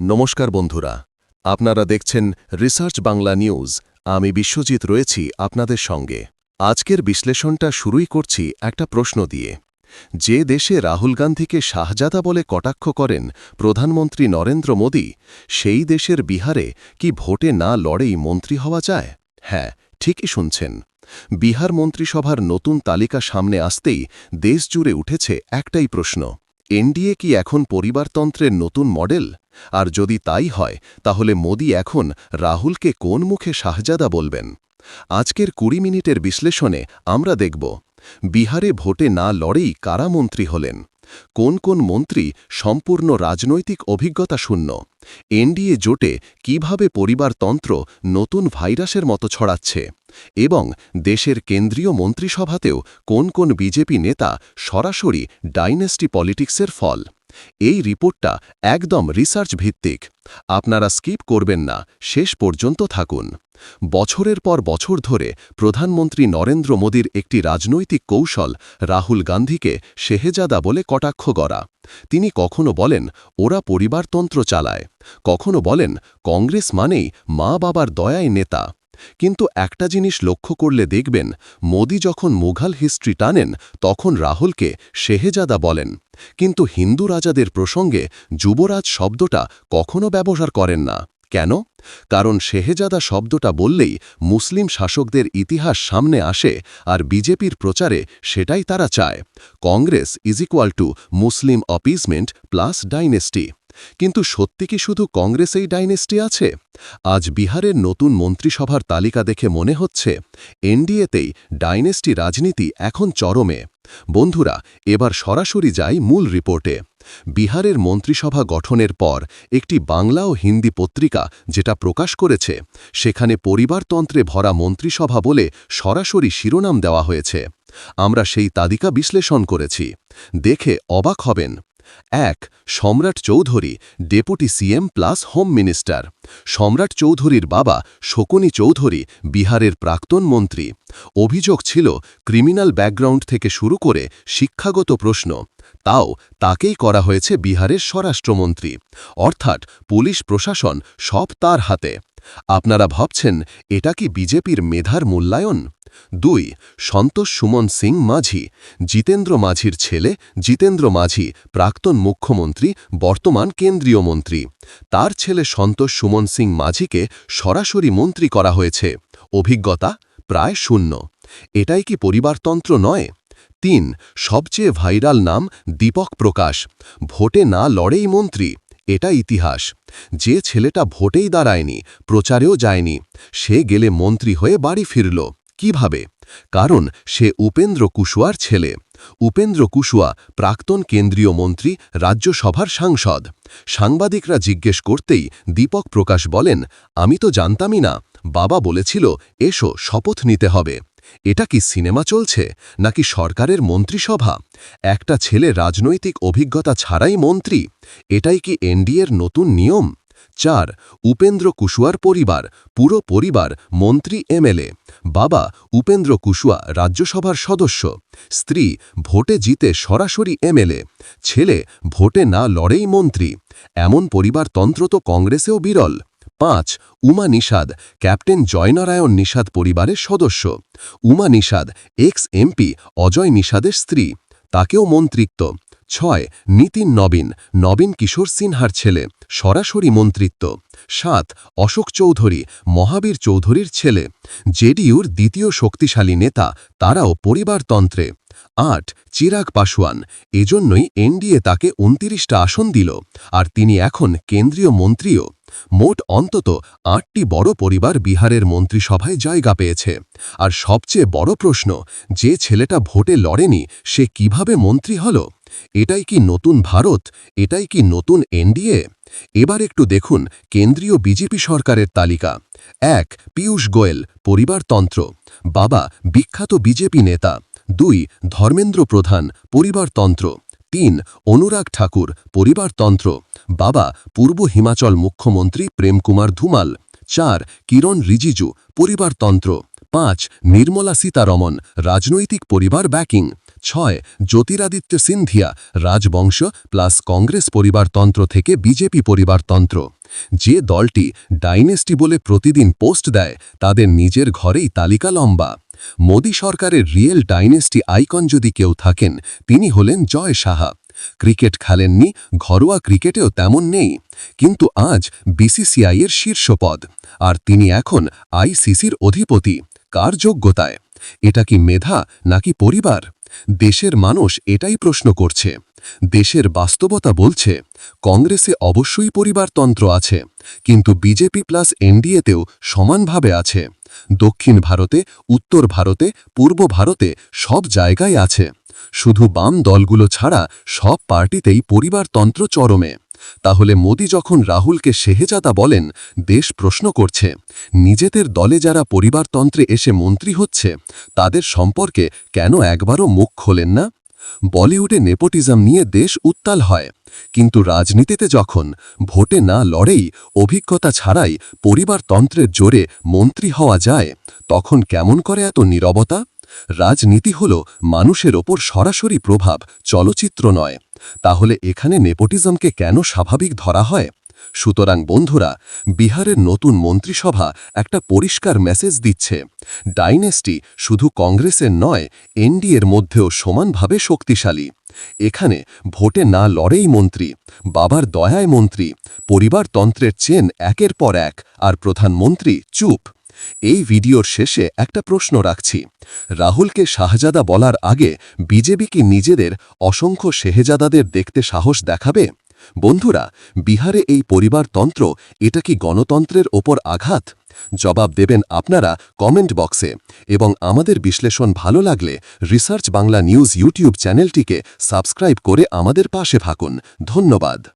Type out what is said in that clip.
নমস্কার বন্ধুরা, আপনারা দেখছেন রিসার্চ বাংলা নিউজ। আমি বিশ্বজিৎ রয়েছি আপনাদের সঙ্গে। আজকের বিশ্লেষণটা শুরুই করছি একটা প্রশ্ন দিয়ে। যে দেশে রাহুল গান্ধীকে শাহজাদা বলে কটাক্ষ করেন প্রধানমন্ত্রী নরেন্দ্র মোদী, সেই দেশের বিহারে কি ভোটে না লড়েই মন্ত্রী হওয়া যায়? হ্যাঁ ঠিকই শুনছেন। বিহার মন্ত্রিসভার নতুন তালিকা সামনে আসতেই দেশ জুড়ে উঠেছে একটাই প্রশ্ন। এনডিএ কি এখন পরিবারতন্ত্রের নতুন মডেল? আর যদি তাই হয়, তাহলে মোদি এখন রাহুলকে কোন মুখে শাহজাদা বলবেন? আজকের কুড়ি মিনিটের বিশ্লেষণে আমরা দেখব, বিহারে ভোটে না লড়েই কারা মন্ত্রী হলেন? কোন কোন মন্ত্রী সম্পূর্ণ রাজনৈতিক অভিজ্ঞতা শূন্য? এনডিএ জোটে কীভাবে পরিবারতন্ত্র নতুন ভাইরাসের মতো ছড়াচ্ছে? এবং দেশের কেন্দ্রীয় মন্ত্রিসভাতেও কোন কোন বিজেপি নেতা সরাসরি ডাইনেস্টি পলিটিক্সের ফল? এই রিপোর্টটা একদম রিসার্চ ভিত্তিক আপনারা স্কিপ করবেন না, শেষ পর্যন্ত থাকুন। বছরের পর বছর ধরে প্রধানমন্ত্রী নরেন্দ্র মোদীর একটি রাজনৈতিক কৌশল রাহুল গান্ধীকে শেহেজাদা বলে কটাক্ষ করা। তিনি কখনো বলেন, ওরা পরিবারতন্ত্র চালায়। কখনো বলেন, কংগ্রেস মানেই মা বাবার দয়ায় নেতা। কিন্তু একটা জিনিস লক্ষ্য করলে দেখবেন, মোদি যখন মুঘল হিস্ট্রি টানেন, তখন রাহুলকে শেহেজাদা বলেন। কিন্তু হিন্দু রাজাদের প্রসঙ্গে যুবরাজ শব্দটা কখনো ব্যবহার করেন না। কেন? কারণ শেহেজাদা শব্দটা বললেই মুসলিম শাসকদের ইতিহাস সামনে আসে আর বিজেপির প্রচারে সেটাই তারা চায়। Congress is equal to Muslim appeasement plus dynasty. কিন্তু সত্যি কি শুধু কংগ্রেসেই ডাইনেস্টি আছে? আজ বিহারের নতুন মন্ত্রিসভার তালিকা দেখে মনে হচ্ছে, এনডিএতেই ডাইনেস্টি রাজনীতি এখন চরমে। বন্ধুরা, এবার সরাসরি যাই মূল রিপোর্টে। বিহারের মন্ত্রিসভা গঠনের পর একটি বাংলা ও হিন্দি পত্রিকা যেটা প্রকাশ করেছে, সেখানে পরিবারতন্ত্রে ভরা মন্ত্রিসভা বলে সরাসরি শিরোনাম দেওয়া হয়েছে। আমরা সেই তালিকা বিশ্লেষণ করেছি। দেখে অবাক হবেন। এক, Samrat Choudhury, deputy CM plus home minister. Samrat চৌধুরীর বাবা শকুনি চৌধুরী, বিহারের প্রাক্তন মন্ত্রী। অভিযোগ ছিল, ক্রিমিনাল ব্যাকগ্রাউন্ড থেকে শুরু করে শিক্ষাগত প্রশ্ন। তাও তাকেই করা হয়েছে বিহারের স্বরাষ্ট্রমন্ত্রী। অর্থাৎ পুলিশ প্রশাসন সব তার হাতে। আপনারা ভাবছেন, এটা কি বিজেপির মেধার মূল্যায়ন? দুই, সন্তোষ সুমন সিং মাঝি, জিতেন্দ্র মাঝির ছেলে, জিতেন্দ্র মাঝি, প্রাক্তন মুখ্যমন্ত্রী, বর্তমান কেন্দ্রীয় মন্ত্রী। তার ছেলে সন্তোষ সুমন সিং মাঝিকে সরাসরি মন্ত্রী করা হয়েছে। অভিজ্ঞতা? প্রায় শূন্য। এটাই কি পরিবারতন্ত্র নয়? তিন, সবচেয়ে ভাইরাল নাম দীপক প্রকাশ। ভোটে না লড়েই মন্ত্রী। এটা ইতিহাস। যে ছেলেটা ভোটেই দাঁড়ায়নি, প্রচারেও যায়নি, সে গেলে মন্ত্রী হয়ে বাড়ি ফিরল। কীভাবে? কারণ সে উপেন্দ্র কুশুয়ার ছেলে। উপেন্দ্র কুশুয়া প্রাক্তন কেন্দ্রীয় মন্ত্রী, রাজ্যসভার সাংসদ। সাংবাদিকরা জিজ্ঞেস করতেই দীপক প্রকাশ বলেন, আমি তো জানতামই না। বাবা বলেছিল, এসো, শপথ নিতে হবে। এটা কি সিনেমা চলছে, নাকি সরকারের মন্ত্রিসভা? একটা ছেলে রাজনৈতিক অভিজ্ঞতা ছাড়াই মন্ত্রী, এটাই কি এনডিএর নতুন নিয়ম? চার, উপেন্দ্র কুশুয়ার পরিবার, পুরো পরিবার মন্ত্রী এমএলএ। বাবা, উপেন্দ্র কুশুয়া রাজ্যসভার সদস্য। স্ত্রী, ভোটে জিতে সরাসরি এমএলএ। ছেলে, ভোটে না লড়েই মন্ত্রী। এমন পরিবারতন্ত্র তো কংগ্রেসেও বিরল। পাঁচ, উমা নিষাদ, ক্যাপ্টেন জয়নারায়ণ নিষাদ পরিবারের সদস্য। উমা নিষাদ এক্স এমপি অজয় নিষাদের স্ত্রী। তাকেও মন্ত্রিত্ব। ছয়, নীতিন নবীন নবীন কিশোর সিনহার ছেলে, সরাসরি মন্ত্রিত্ব। সাত, অশোক চৌধুরী, মহাবীর চৌধুরীর ছেলে। জেডিইউর দ্বিতীয় শক্তিশালী নেতা, তারাও পরিবারতন্ত্রে। আট, চিরাগ পাশওয়ান এজন্যই এনডিএ তাকে উনতিরিশটা আসন দিল। আর তিনি এখন কেন্দ্রীয় মন্ত্রীও। মোট অন্তত আটটি বড় পরিবার বিহারের মন্ত্রিসভায় জায়গা পেয়েছে। আর সবচেয়ে বড় প্রশ্ন, যে ছেলেটা ভোটে লড়েনি, সে কীভাবে মন্ত্রী হল? এটাই কি নতুন ভারত? এটাই কি নতুন এনডিএ? এবার একটু দেখুন কেন্দ্রীয় বিজেপি সরকারের তালিকা। এক, পীয়ূষ গোয়েল পরিবারতন্ত্র বাবা, বিখ্যাত বিজেপি নেতা। দুই, ধর্মেন্দ্র প্রধান পরিবারতন্ত্র তিন, অনুরাগ ঠাকুর পরিবারতন্ত্র বাবা, পূর্ব হিমাচল মুখ্যমন্ত্রী প্রেমকুমার ধুমাল। চার, কিরণ রিজিজু পরিবারতন্ত্র পাঁচ, নির্মলা সীতারমন, রাজনৈতিক পরিবার ব্যাকিং। ছয়, জ্যোতিরাদিত্য সিন্ধিয়া, রাজবংশ প্লাস কংগ্রেস পরিবারতন্ত্র থেকে বিজেপি পরিবারতন্ত্র যে দলটি ডাইনেস্টি বলে প্রতিদিন পোস্ট দেয়, তাদের নিজের ঘরেই তালিকা লম্বা। মোদী সরকারের রিয়েল ডাইনেস্টি আইকন যদি কেউ থাকেন, তিনি হলেন জয় সাহা। ক্রিকেট খেলেননি, ঘরোয়া ক্রিকেটেও তেমন নেই। কিন্তু আজ বিসিসিআইয়ের শীর্ষ পদ। আর তিনি এখন আইসিসির অধিপতি। কার যোগ্যতায়? এটা কি মেধা নাকি পরিবার? দেশের মানুষ এটাই প্রশ্ন করছে। দেশের বাস্তবতা বলছে, কংগ্রেসে অবশ্যই পরিবারতন্ত্র আছে, কিন্তু বিজেপি প্লাস এনডিএতেও সমানভাবে আছে। দক্ষিণ ভারতে, উত্তর ভারতে, পূর্ব ভারতে সব জায়গায় আছে। শুধু বাম দলগুলো ছাড়া সব পার্টিতেই পরিবারতন্ত্র চরমে। তাহলে মোদি যখন রাহুলকে শেহেজাদা বলেন, দেশ প্রশ্ন করছে, নিজেদের দলে যারা পরিবারতন্ত্রে এসে মন্ত্রী হচ্ছে, তাদের সম্পর্কে কেন একবারও মুখ খোলেন না? বলিউডে নেপোটিজম নিয়ে দেশ উত্তাল হয়। কিন্তু রাজনীতিতে যখন ভোটে না লড়েই অভিজ্ঞতা ছাড়াই পরিবারতন্ত্রের জোরে মন্ত্রী হওয়া যায়, তখন কেমন করে এত নীরবতা? রাজনীতি হল মানুষের ওপর সরাসরি প্রভাব চলচ্চিত্র নয়। তাহলে এখানে নেপোটিজমকে কেন স্বাভাবিক ধরা হয়? সুতরাং বন্ধুরা, বিহারের নতুন মন্ত্রিসভা একটা পরিষ্কার মেসেজ দিচ্ছে। ডাইনেস্টি শুধু কংগ্রেসের নয়, এনডিএর মধ্যেও সমানভাবে শক্তিশালী। এখানে ভোটে না লড়েই মন্ত্রী, বাবার দয়ায় মন্ত্রী পরিবারতন্ত্রের চেন একের পর এক, আর প্রধানমন্ত্রী চুপ। এই ভিডিওর শেষে একটা প্রশ্ন রাখছি। রাহুলকে শাহজাদা বলার আগে বিজেপি কি নিজেদের অসংখ্য শেহজাদাদের দেখতে সাহস দেখাবে? বন্ধুরা, বিহারে এই পরিবারতন্ত্র এটা কি গণতন্ত্রের ওপর আঘাত? জবাব দেবেন আপনারা কমেন্ট বক্সে। এবং আমাদের বিশ্লেষণ ভালো লাগলে রিসার্চ বাংলা নিউজ ইউটিউব চ্যানেলটিকে সাবস্ক্রাইব করে আমাদের পাশে থাকুন। ধন্যবাদ।